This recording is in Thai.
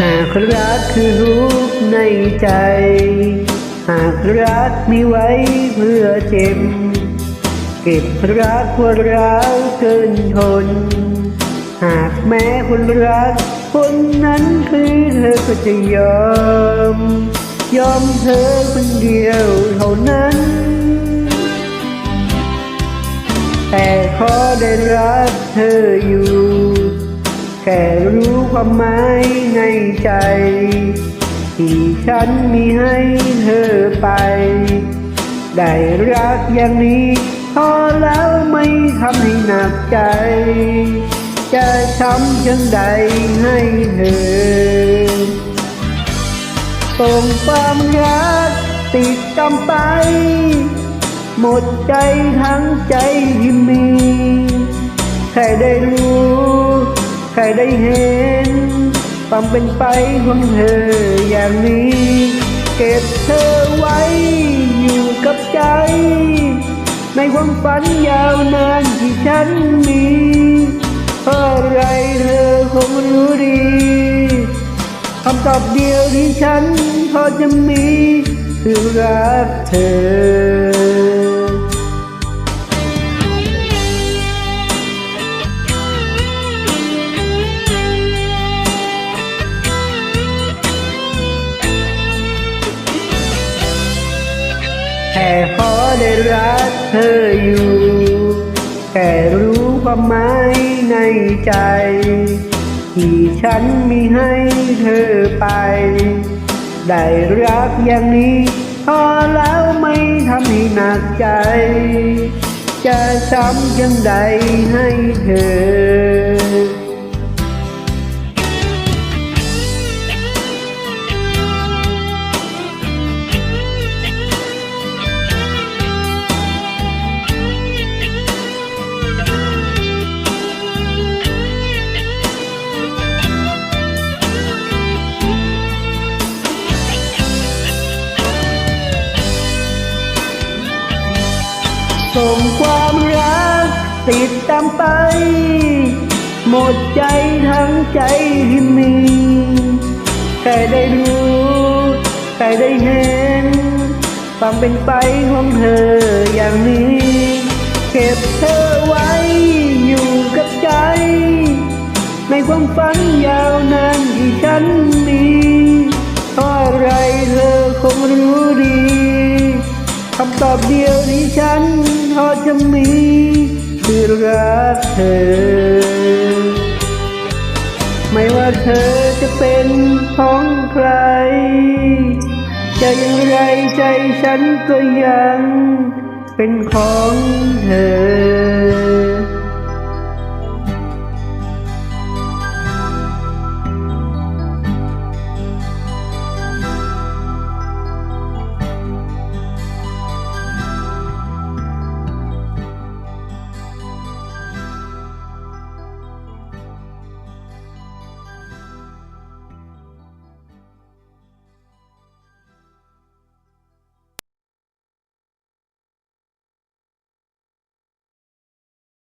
หากรักคือรูปในใจ หากรักมีไว้เพื่อเจ็บ เก็บรักว่าร้าวเกินทน หากแม้คนรัก คนนั้นคือเธอก็จะยอม ยอมเธอคนเดียวเท่านั้น แต่ขอได้รักเธออยู่ ค่รู้ความหมายในใจ ที่ฉันมีให้เธอไป ได้รักอย่างนี้พอแล้วไม่ทำให้หนักใจ จะทำยังใดให้เธอส่งความรักติดตามไป หมดใจทั้งใจที่มีแค่ได้รู้ ค่ได้เห็นความเป็นไปของเธออย่างนี้ เก็บเธอไว้อยู่กับใจ ในความฝันยาวนานที่ฉันมีเพราะอะไรเธอคงรู้ดีคำตอบเดียวที่ฉันพอจะมี คือรักเธอ ค่ขอได้รักเธออยู่ แค่รู้ความหมายในใจ ที่ฉันมีให้เธอไป ได้รักอย่างนี้ พอแล้วไม่ทำให้หนักใจ จะช้ำยังใดให้เธอ ส่งความรัก ติดตามไป หมดใจทั้งใจที่มีแค่ได้รู้แค่ได้เห็น ความเป็นไปของเธออย่างนี้ เก็บเธอไว้อยู่กับใจ ในความฝันยาวนานที่ฉันมีเพราะอะไรเธอคงรู้ดีคำตอบเดียวที่ฉัน พอจะมีคือรักเธอ ไม่ว่าเธอจะเป็นของใคร จะอย่างไรใจฉันก็ยังเป็นของเธอ